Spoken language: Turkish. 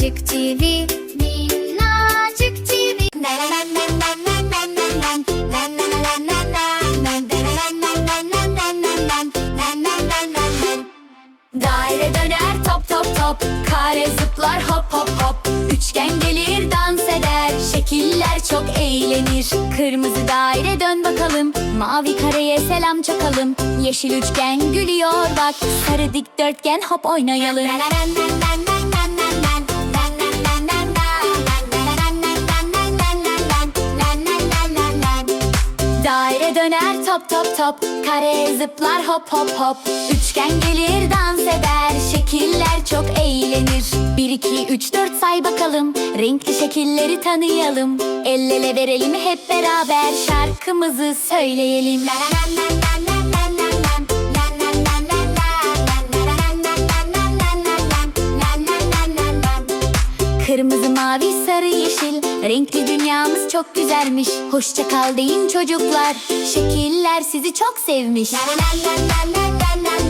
Minnacık TV Minnacık TV Daire döner top top top. Kare zıplar hop hop hop. Üçgen gelir dans eder. Şekiller çok eğlenir. Kırmızı daire dön bakalım. Mavi kareye selam çakalım. Yeşil üçgen gülüyor bak. Sarı dikdörtgen hop oynayalım Daire döner top top top Kare zıplar hop hop hop Üçgen gelir dans eder Şekiller çok eğlenir 1 2 3 4 say bakalım Renkli şekilleri tanıyalım El ele verelim hep beraber Şarkımızı söyleyelim la, la, la, la, la. Kırmızı, mavi, sarı, yeşil Renkli dünyamız çok güzelmiş. Hoşça kal deyin çocuklar. Şekiller sizi çok sevmiş. La la la la la la